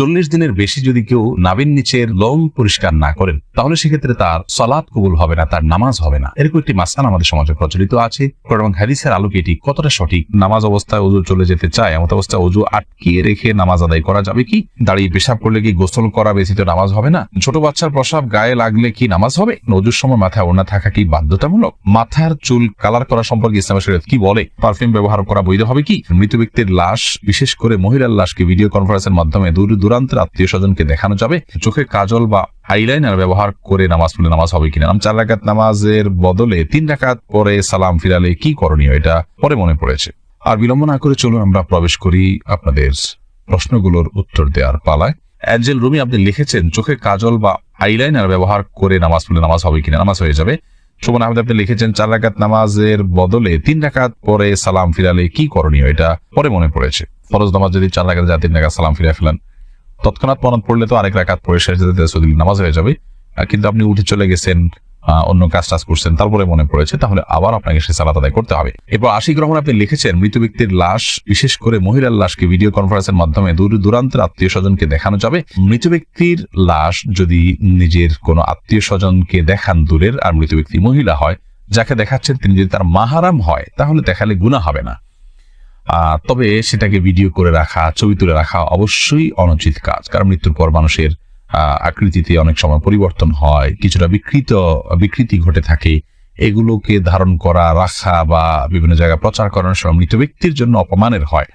চল্লিশ দিনের বেশি যদি কেউ নাবিন নিচের লং পরিষ্কার না করেন, তাহলে সেক্ষেত্রে তার সলাৎ কবুল হবে না, তার নামাজ হবে না। এরকম একটি মাসান আমাদের সমাজে প্রচলিত আছে। এবং হাদিসের আলোকে এটি কতটা সঠিক? নামাজ অবস্থায় অজু চলে যেতে চায়, এমন অবস্থায় অজু আটকিয়ে রেখে নামাজ আদায় করা যাবে কি? দাঁড়িয়ে পেশাব করলে কি গোসল করা ব্যতীত নামাজ হবে না? ছোট বাচ্চার প্রসাব গায়ে লাগলে কি নামাজ হবে? নজুর সময় মাথায় ওড়না থাকা কি বাধ্যতামূলক? মাথার চুল কালার করা সম্পর্কে ইসলামের শরীয়ত কি বলে? পারফিউম ব্যবহার করা বৈধ হবে কি? মৃত ব্যক্তির লাশ, বিশেষ করে মহিলার লাশকে ভিডিও কনফারেন্সের মাধ্যমে দূর দূরান্তের আত্মীয় স্বজনকে দেখানো যাবে। চোখে কাজল বা আইলাইনার ব্যবহার করে নামাজ পড়লে নামাজ হবে কিনা? চার রাকাত নামাজের বদলে তিন রাকাত পরে সালাম ফিরালে কি করণীয় এটা পরে মনে পড়েছে। আর বিলম্ব না করে চলুন আমরা প্রবেশ করি আপনাদের প্রশ্নগুলোর উত্তর দেওয়ার পালায়। অ্যাঞ্জেল রুমি, আপনি লিখেছেন, চোখে কাজল বা আইলাইনার ব্যবহার করে নামাজ পড়লে নামাজ হবে কিনা? নামাজ হয়ে যাবে। শোভন আহমেদ, আপনি লিখেছেন, চার রাকাত নামাজের বদলে তিন রাকাত পরে সালাম ফিরালে কি করণীয় এটা পরে মনে পড়েছে। ফরজ নামাজ যদি চার রাকাত যায় তিন রাকাত সালাম ফিরে ফেলেন তৎক্ষণাৎ মনত পড়লে তো আরেক রাকাত পরে শেষ যেতে সদিল নামাজ হয়ে যাবে। কিন্তু আপনি উঠে চলে গেছেন অন্য কাজ টাজ করছেন, তারপরে মনে পড়েছে, তাহলে আবার আপনাকে সে সালাত আদায় করতে হবে। এরপর আশিক রহমান আপনি লিখেছেন, মৃত ব্যক্তির লাশ, বিশেষ করে মহিলার লাশকে ভিডিও কনফারেন্সের মাধ্যমে দূর দূরান্তের আত্মীয় স্বজনকে দেখানো যাবে। মৃত ব্যক্তির লাশ যদি নিজের কোনো আত্মীয় স্বজনকে দেখান দূরের, আর মৃত ব্যক্তি মহিলা হয়, যাকে দেখাচ্ছেন তিনি যদি তার মাহারাম হয়, তাহলে দেখালে গুণা হবে না। তবে সেটাকে ভিডিও করে রাখা, ছবি তুলে রাখা অবশ্যই অনুচিত কাজ। কারণ মৃত্যুর পর মানুষের আকৃতিতে অনেক সময় পরিবর্তন হয়, কিছুটা বিকৃত, বিকৃতি ঘটে থাকে। এগুলোকে ধারণ করা, রাখা বা বিভিন্ন জায়গায় প্রচার করানোর সময় মৃত ব্যক্তির জন্য অপমানের হয়।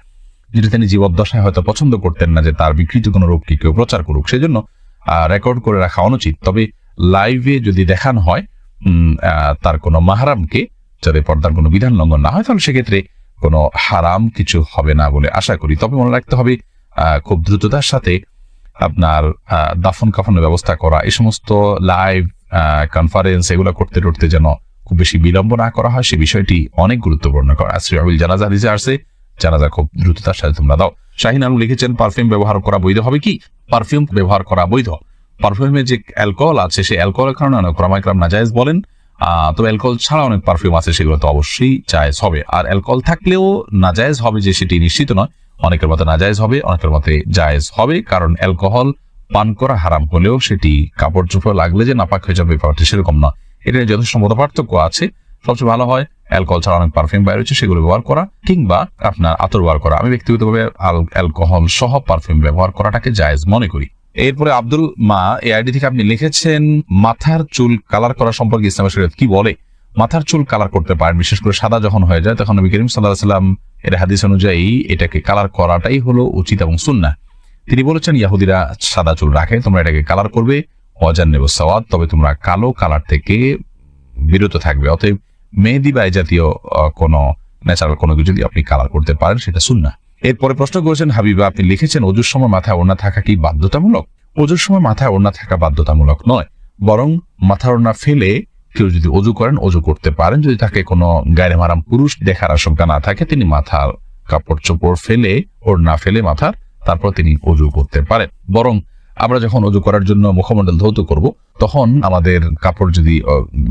যেটা তিনি জীবদ্দশায় হয়তো পছন্দ করতেন না যে তার বিকৃত কোনো রূপকে কেউ প্রচার করুক সেই সেজন্য রেকর্ড করে রাখা অনুচিত। তবে লাইভে যদি দেখানো হয় তার কোনো মাহারামকে যাতে পর্দার কোনো বিধান লঙ্ঘন না হয়, তাহলে সেক্ষেত্রে কোনো হারাম কিছু হবে না বলে আশা করি। তবে মনে রাখতে হবে খুব দ্রুততার সাথে আপনার দাফন কাফনের ব্যবস্থা করা, এই সমস্ত লাইভ কনফারেন্স এগুলো করতে করতে যেন খুব বেশি বিলম্ব না করা হয়, সে বিষয়টি অনেক গুরুত্বপূর্ণ করা। শ্রীআবিল জানাজা হাদিসে আসছে, জানাজা খুব দ্রুততার সাথে তোমরা দাও। শাহিন আলম লিখেছেন পারফিউম ব্যবহার করা বৈধ হবে কি? পারফিউম ব্যবহার করা বৈধ? পারফিউমে যে অ্যালকোহল আছে সেই অ্যালকোহলের কারণে অনেক ক্রমাইক্রম নাজায়েজ বলেন তবে অ্যালকোহল ছাড়া অনেক পারফিউম আছে, সেগুলো তো অবশ্যই জায়েজ হবে। আর অ্যালকোহল থাকলেও নাজায়েজ হবে যে সেটি নিশ্চিত নয়। অনেকের মতে নাজায়েজ হবে, অনেকের মতে জায়েজ হবে, কারণ অ্যালকোহল পান করা হারাম হলেও সেটি কাপড় চোপড় লাগলে যে নাপাক হয়ে যাবে, ব্যাপারটি সেরকম নয়। এটা নিয়ে যথেষ্ট মত পার্থক্য আছে। সবচেয়ে ভালো হয়, অ্যালকোহল ছাড়া অনেক পারফিউম বাইরে হচ্ছে, সেগুলো ব্যবহার করা, কিংবা আপনার আতর ব্যবহার করা। আমি ব্যক্তিগতভাবে অ্যালকোহল সহ পারফিউম ব্যবহার করাটাকে জায়েজ মনে করি। এরপরে আব্দুল মা এই আইডি থেকে আপনি লিখেছেন, মাথার চুল কালার করা সম্পর্কে ইসলামের শরীয়ত কি বলে? মাথার চুল কালার করতে পারেন, বিশেষ করে সাদা যখন হয়ে যায় তখন নবী করিম সাল্লাহ সাল্লাম এর হাদিস অনুযায়ী এটাকে কালার করাটাই হলো উচিত এবং সুন্না তিনি বলেছেন, ইয়াহুদিরা সাদা চুল রাখে, তোমরা এটাকে কালার করবে অজান নেব সওয়াদ তবে তোমরা কালো কালার থেকে বিরত থাকবে। অতএব মেহেদি বা জাতীয় কোনো, ন্যাচারাল কোনো কিছু যদি আপনি কালার করতে পারেন, সেটা সুন্না এরপরে প্রশ্ন করেছেন, হাবিবা, আপনি লিখেছেন অজুর সময় মাথায় ওড়না থাকা কি বাধ্যতামূলক? অজুর সময় মাথায় ওড়না থাকা বাধ্যতামূলক নয়, বরং মাথা ওড়না ফেলে কেউ যদি অজু করেন অজু করতে পারেন। যদি তাকে কোনো গায়ে মারাম পুরুষ দেখার আশঙ্কা না থাকে, তিনি মাথার কাপড় চোপড় ফেলে, ওড়না ফেলে মাথার, তারপর তিনি অজু করতে পারেন। বরং আমরা যখন অজু করার জন্য মুখমণ্ডল ধৌত করব, তখন আমাদের কাপড় যদি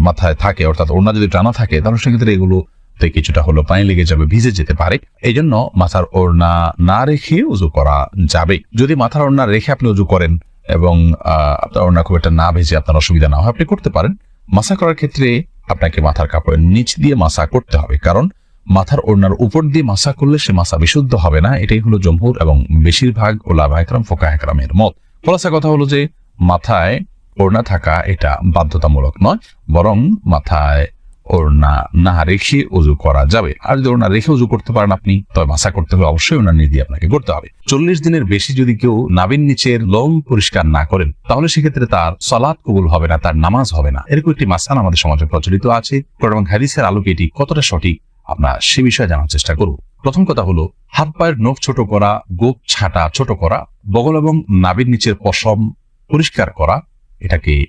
মাথায় থাকে, অর্থাৎ ওড়না যদি টানা থাকে, তাহলে সেক্ষেত্রে এগুলো তে কিছুটা হলো পানি লেগে যাবে, ভিজে যেতে পারে। এই জন্য মাথার ওড়না না রেখে উজু করা যাবে। যদি মাথার ওড়না রেখে আপনি উজু করেন এবং আপনার ওড়না খুব একটা না ভেজে আপনার অসুবিধা না হয়, আপনি করতে পারেন। মাসা করার ক্ষেত্রে আপনাকে মাথার কাপড়ের নিচ দিয়ে মাসা করতে হবে। কারণ মাথার ওড়নার উপর দিয়ে মাসা করলে সে মাসা বিশুদ্ধ হবে না। এটাই হলো জম্মুর এবং বেশিরভাগ ওলাভা একরাম ফোকা একরামের মত। খোলাসা কথা হলো যে, মাথায় ওড়না থাকা এটা বাধ্যতামূলক নয়, বরং মাথায় ওড়না না রেখে উজু করা যাবে। আর যদি ওড়না রেখে উজু করতে পারেন আপনি, তবে মাসা করতে হলে অবশ্যই ওনার নিয়ে আপনাকে করতে হবে। চল্লিশ দিনের বেশি যদি কেউ নাবিন নিচের লোম পরিষ্কার না করেন, তাহলে সেক্ষেত্রে তার সলাৎ কবুল হবে না, তার নামাজ হবে না। এরকম একটি মাসান আমাদের সমাজে প্রচলিত আছে। এবং হাদিসের আলোকে এটি কতটা সঠিক, আমরা সে বিষয়ে জানার চেষ্টা করব। প্রথম কথা হলো, হাত পায়ের নখ ছোট করা, গোপ ছাটা ছোট করা, বগল এবং নাবির নিচের পশম পরিষ্কার করা, এটাকে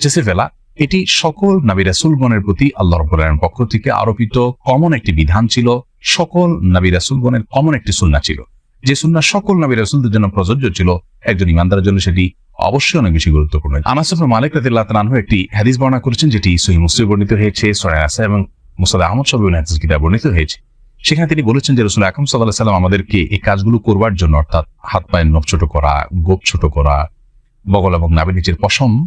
চেষে ফেলা এটি সকল নাবি রাসুলগণের প্রতি আল্লাহ রবের পক্ষ থেকে আরোপিত কমন একটি বিধান ছিল, সকল নাবি রাসুলগণের কমন একটি সুন্না ছিল। যে সুন্না সকল নাবি রাসুলদের জন্য প্রযোজ্য ছিল, একজন ইমানদারের জন্য সেটি অবশ্যই অনেক বেশি গুরুত্বপূর্ণ। আনাস ইবনে মালিক রাদিয়াল্লাহু তাআলা আনহু একটি হাদিস বর্ণনা করেছেন, যেটি সহিহ মুসলিম বর্ণিত হয়েছে, সূরা আসা এবং মুসাদ আহমদ হাদিস কিতাব বর্ণিত হয়েছে। সেখানে তিনি বলেছেন যে রসুল আকরম সাল্লাহ সাল্লাম আমাদেরকে এই কাজগুলো করবার জন্য, অর্থাৎ হাত পায়ের নখ ছোট করা, গোপ ছোট করা, বগল এবং নাভি নিচের পশম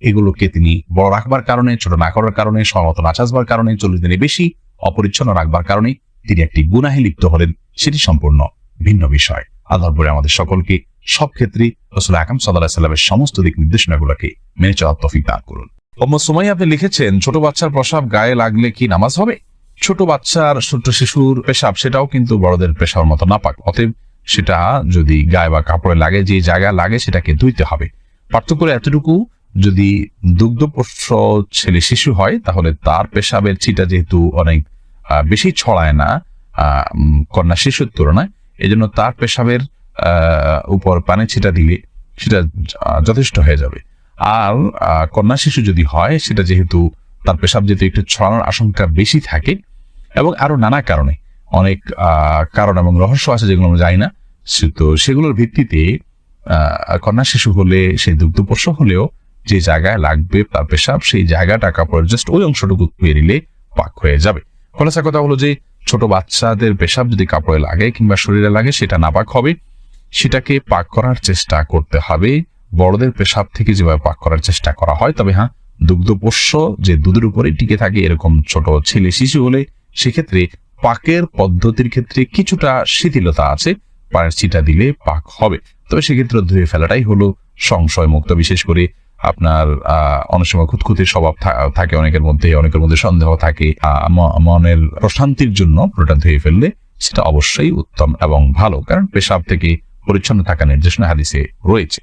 এগুলোকে তিনি বড় রাখবার কারণে, ছোট না করার কারণে সমত না চাষবার কারণে, চল্লিশ দিনে বেশি অপরিচ্ছন্ন রাখবার কারণে তিনি একটি গুনাহে লিপ্ত হলেন। সেটি সম্পূর্ণ ভিন্ন বিষয়। আল্লাহর আমাদের সকলকে সব ক্ষেত্রেই রসুল আকাম সাল্লাহ সাল্লামের সমস্ত দিক নির্দেশনাগুলোকে মেনে চলার তফিক দান করুন। সুমাই আপনি লিখেছেন, ছোট বাচ্চার প্রসাব গায়ে লাগলে কি নামাজ হবে? ছোট বাচ্চার ছোট শিশুর পেশাব, সেটাও কিন্তু বড়দের পেশার মতো নাপাক। অতএব সেটা যদি গায়ে বা কাপড়ে লাগে, যে জায়গা লাগে, সেটাকে ধুইতে হবে। পার্থক্য এতটুকু যদি দুগ্ধপোষ্য ছেলে শিশু হয়, তাহলে তার পেশাবের ছিটা যেহেতু অনেক বেশি ছড়ায় না কন্যা শিশুর তুলনায়, এজন্য তার পেশাবের উপর পানি ছিটা দিলে সেটা যথেষ্ট হয়ে যাবে। আর কন্যা শিশু যদি হয়, সেটা যেহেতু তার পেশাব যেহেতু একটু ছড়ানোর আশঙ্কা বেশি থাকে, এবং আরও নানা কারণে, অনেক কারণ এবং রহস্য আছে যেগুলো আমরা জানি না তো সেগুলোর ভিত্তিতে কন্যা শিশু হলে সেই দুগ্ধপোষ্য হলেও যে জায়গায় লাগবে তার পেশাব, সেই জায়গাটা কাপড়ের জাস্ট ওই অংশটুকু ধুয়ে নিলে পাক হয়ে যাবে। খোলাসা কথা হলো যে, ছোট বাচ্চাদের পেশাব যদি কাপড়ে লাগে কিংবা শরীরে লাগে, সেটা নাপাক হবে। সেটাকে পাক করার চেষ্টা করতে হবে। বড়দের পেশাব থেকে যেভাবে পাক করার চেষ্টা করা হয়, তবে হ্যাঁ দুগ্ধপোষ্য যে দুধের উপরে টিকে থাকে এরকম ছোট ছেলে শিশু হলে, সেক্ষেত্রে পাকের পদ্ধতির ক্ষেত্রে কিছুটা শিথিলতা আছে, পায়ের ছিটা দিলে পাক হবে। তবে সেক্ষেত্রে ধুয়ে ফেলাটাই হলো সংশয় মুক্ত বিশেষ করে আপনার অনেক সময় খুঁতখুতির স্বভাব থাকে অনেকের মধ্যে অনেকের মধ্যে সন্দেহ থাকে মনের প্রশান্তির জন্য পুরোটা ধুয়ে ফেললে সেটা অবশ্যই উত্তম এবং ভালো, কারণ পেশাব থেকে পরিচ্ছন্ন থাকা নির্দেশনা হাদিসে রয়েছে।